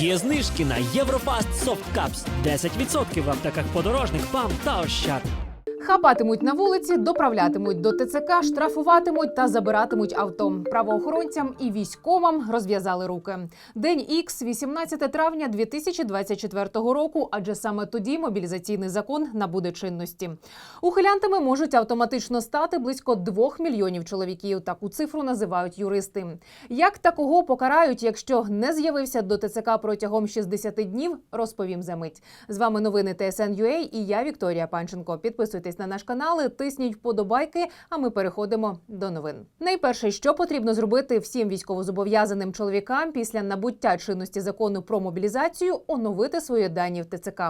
Є знижки на Єврофаст Cups 10% в аптеках подорожник, ПАМ та Ощад. Хапатимуть на вулиці, доправлятимуть до ТЦК, штрафуватимуть та забиратимуть авто. Правоохоронцям і військовим розв'язали руки. День Ікс, 18 травня 2024 року. Адже саме тоді мобілізаційний закон набуде чинності. Ухилянтами можуть автоматично стати близько 2 мільйонів чоловіків. Таку цифру називають юристи. Як такого покарають, якщо не з'явився до ТЦК протягом 60 днів, розповім за мить. З вами новини ТСН.UA і я Вікторія Панченко. Підписуйтесь на наш канал, тисніть вподобайки. А ми переходимо до новин. Найперше, що потрібно зробити всім військовозобов'язаним чоловікам після набуття чинності закону про мобілізацію, оновити свої дані в ТЦК.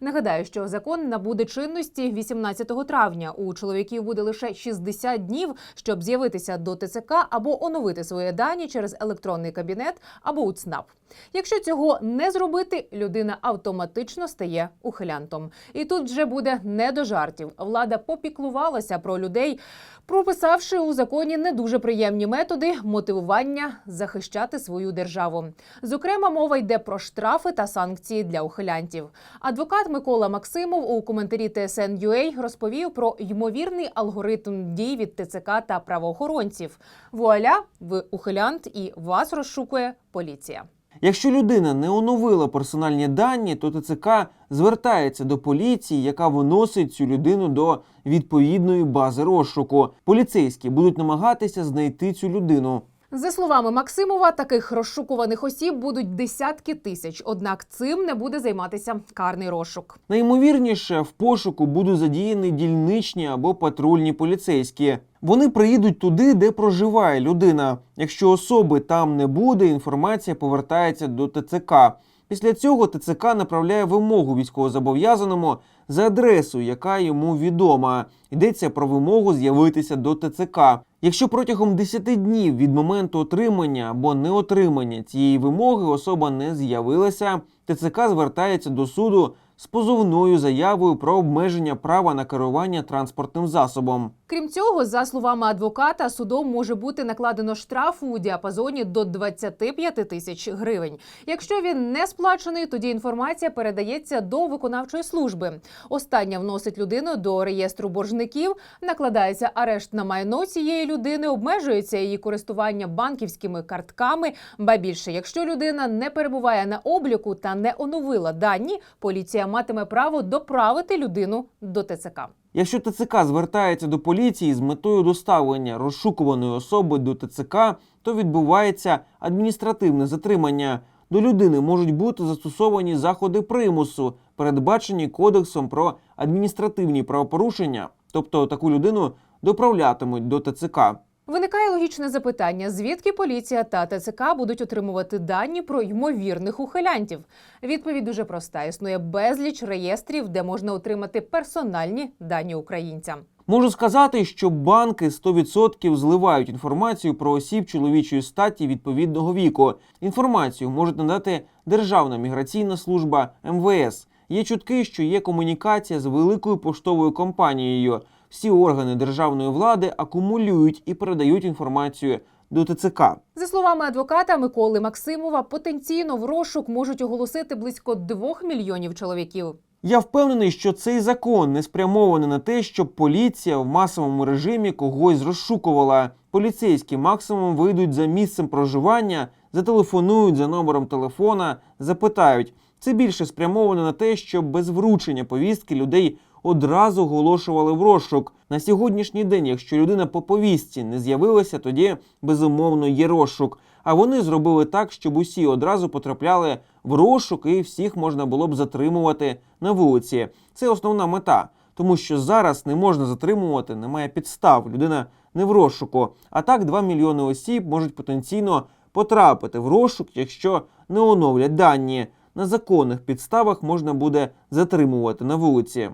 Нагадаю, що закон набуде чинності 18 травня. У чоловіків буде лише 60 днів, щоб з'явитися до ТЦК або оновити свої дані через електронний кабінет або УЦНАП. Якщо цього не зробити, людина автоматично стає ухилянтом. І тут вже буде не до жартів. Влада попіклувалася про людей, прописавши у законі не дуже приємні методи мотивування захищати свою державу. Зокрема, мова йде про штрафи та санкції для ухилянтів. Адвокат Микола Максимов у коментарі TSN.UA розповів про ймовірний алгоритм дій від ТЦК та правоохоронців. Вуаля, ви ухилянт і вас розшукує поліція. Якщо людина не оновила персональні дані, то ТЦК звертається до поліції, яка виносить цю людину до відповідної бази розшуку. Поліцейські будуть намагатися знайти цю людину. За словами Максимова, таких розшукуваних осіб будуть десятки тисяч. Однак цим не буде займатися карний розшук. Найімовірніше, в пошуку будуть задіяні дільничні або патрульні поліцейські. Вони приїдуть туди, де проживає людина. Якщо особи там не буде, інформація повертається до ТЦК. Після цього ТЦК направляє вимогу військовозобов'язаному за адресою, яка йому відома. Йдеться про вимогу з'явитися до ТЦК. Якщо протягом 10 днів від моменту отримання або неотримання цієї вимоги особа не з'явилася, ТЦК звертається до суду з позовною заявою про обмеження права на керування транспортним засобом. Крім цього, за словами адвоката, судом може бути накладено штраф у діапазоні до 25 тисяч гривень. Якщо він не сплачений, тоді інформація передається до виконавчої служби. Остання вносить людину до реєстру боржників, накладається арешт на майно цієї людини, обмежується її користування банківськими картками. Ба більше, якщо людина не перебуває на обліку та не оновила дані, поліція матиме право доправити людину до ТЦК. Якщо ТЦК звертається до поліції з метою доставлення розшукуваної особи до ТЦК, то відбувається адміністративне затримання. До людини можуть бути застосовані заходи примусу, передбачені кодексом про адміністративні правопорушення, тобто таку людину доправлятимуть до ТЦК. Виникає логічне запитання: звідки поліція та ТЦК будуть отримувати дані про ймовірних ухилянтів? Відповідь дуже проста: існує безліч реєстрів, де можна отримати персональні дані українця. Можу сказати, що банки 100% зливають інформацію про осіб чоловічої статі відповідного віку. Інформацію можуть надати Державна міграційна служба МВС. Є чутки, що є комунікація з великою поштовою компанією. Всі органи державної влади акумулюють і передають інформацію до ТЦК. За словами адвоката Миколи Максимова, потенційно в розшук можуть оголосити близько двох мільйонів чоловіків. Я впевнений, що цей закон не спрямований на те, щоб поліція в масовому режимі когось розшукувала. Поліцейські максимум вийдуть за місцем проживання, зателефонують за номером телефона, запитають. Це більше спрямовано на те, щоб без вручення повістки людей одразу оголошували в розшук. На сьогоднішній день, якщо людина по повістці не з'явилася, тоді безумовно є розшук. А вони зробили так, щоб усі одразу потрапляли в розшук і всіх можна було б затримувати на вулиці. Це основна мета, тому що зараз не можна затримувати, немає підстав. Людина не в розшуку. А так 2 мільйони осіб можуть потенційно потрапити в розшук, якщо не оновлять дані. На законних підставах можна буде затримувати на вулиці.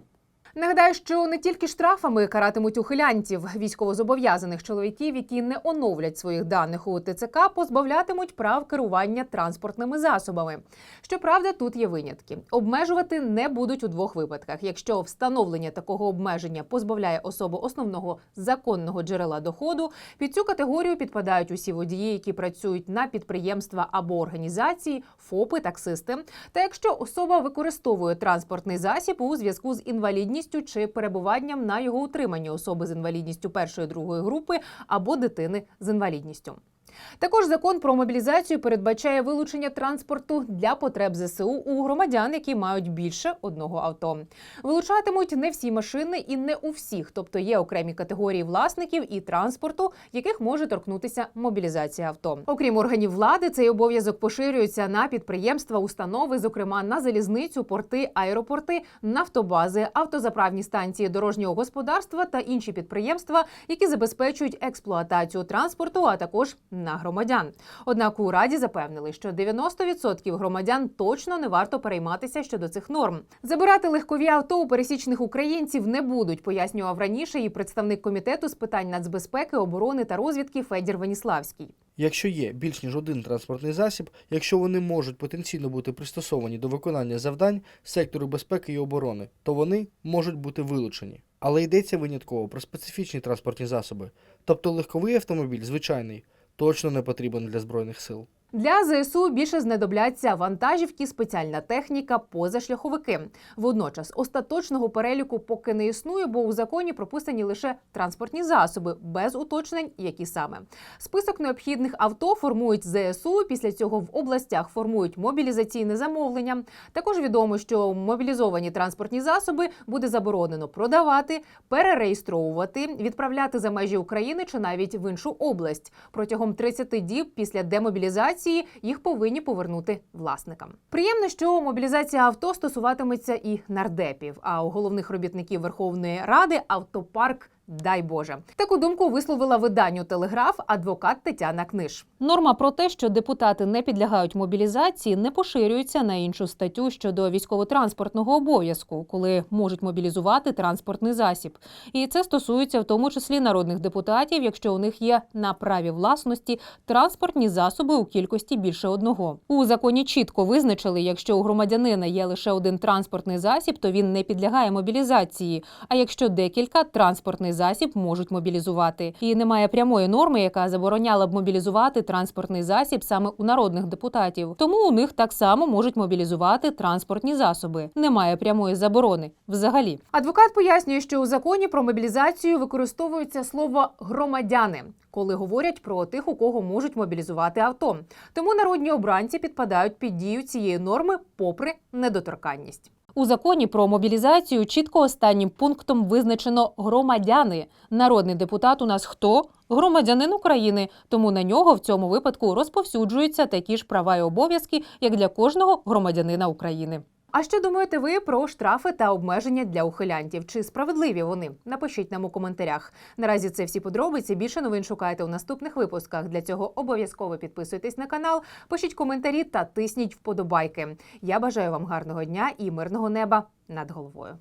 Нагадаю, що не тільки штрафами каратимуть ухилянтів, військовозобов'язаних чоловіків, які не оновлять своїх даних у ТЦК, позбавлятимуть прав керування транспортними засобами. Щоправда, тут є винятки. Обмежувати не будуть у двох випадках: якщо встановлення такого обмеження позбавляє особу основного законного джерела доходу, під цю категорію підпадають усі водії, які працюють на підприємства або організації, ФОПи, таксисти. Та якщо особа використовує транспортний засіб у зв'язку з інвалідністю чи перебуванням на його утриманні особи з інвалідністю першої другої групи або дитини з інвалідністю. Також закон про мобілізацію передбачає вилучення транспорту для потреб ЗСУ у громадян, які мають більше одного авто. Вилучатимуть не всі машини і не у всіх, тобто є окремі категорії власників і транспорту, яких може торкнутися мобілізація авто. Окрім органів влади, цей обов'язок поширюється на підприємства, установи, зокрема на залізницю, порти, аеропорти, нафтобази, автозаправні станції дорожнього господарства та інші підприємства, які забезпечують експлуатацію транспорту, а також на громадян. Однак у раді запевнили, що 90% громадян точно не варто перейматися щодо цих норм. Забирати легкові авто у пересічних українців не будуть, пояснював раніше і представник комітету з питань нацбезпеки, оборони та розвідки Федір Веніславський. Якщо є більш ніж один транспортний засіб, якщо вони можуть потенційно бути пристосовані до виконання завдань сектору безпеки і оборони, то вони можуть бути вилучені. Але йдеться винятково про специфічні транспортні засоби, тобто легковий автомобіль, звичайний, точно не потрібен для збройних сил. Для ЗСУ більше знадобляться вантажівки, спеціальна техніка, позашляховики. Водночас остаточного переліку поки не існує, бо у законі прописані лише транспортні засоби без уточнень, які саме список необхідних авто формують ЗСУ. Після цього в областях формують мобілізаційне замовлення. Також відомо, що мобілізовані транспортні засоби буде заборонено продавати, перереєстровувати, відправляти за межі України чи навіть в іншу область протягом 30 діб після демобілізації їх повинні повернути власникам. Приємно, що мобілізація авто стосуватиметься і нардепів. А у головних робітників Верховної Ради автопарк. Дай Боже, таку думку висловила виданню Телеграф адвокат Тетяна Книж. Норма про те, що депутати не підлягають мобілізації, не поширюється на іншу статтю щодо військово-транспортного обов'язку, коли можуть мобілізувати транспортний засіб. І це стосується в тому числі народних депутатів, якщо у них є на праві власності транспортні засоби у кількості більше одного. У законі чітко визначили, якщо у громадянина є лише один транспортний засіб, то він не підлягає мобілізації. А якщо декілька транспортний засіб можуть мобілізувати, і немає прямої норми, яка забороняла б мобілізувати транспортний засіб саме у народних депутатів. Тому у них так само можуть мобілізувати транспортні засоби. Немає прямої заборони взагалі. Адвокат пояснює, що у законі про мобілізацію використовується слово громадяни. Коли говорять про тих, у кого можуть мобілізувати авто, тому народні обранці підпадають під дію цієї норми, попри недоторканність. У законі про мобілізацію чітко останнім пунктом визначено громадяни. Народний депутат у нас хто? Громадянин України, тому на нього в цьому випадку розповсюджуються такі ж права і обов'язки, як для кожного громадянина України. А що думаєте ви про штрафи та обмеження для ухилянтів? Чи справедливі вони? Напишіть нам у коментарях. Наразі це всі подробиці. Більше новин шукайте у наступних випусках. Для цього обов'язково підписуйтесь на канал, пишіть коментарі та тисніть вподобайки. Я бажаю вам гарного дня і мирного неба над головою.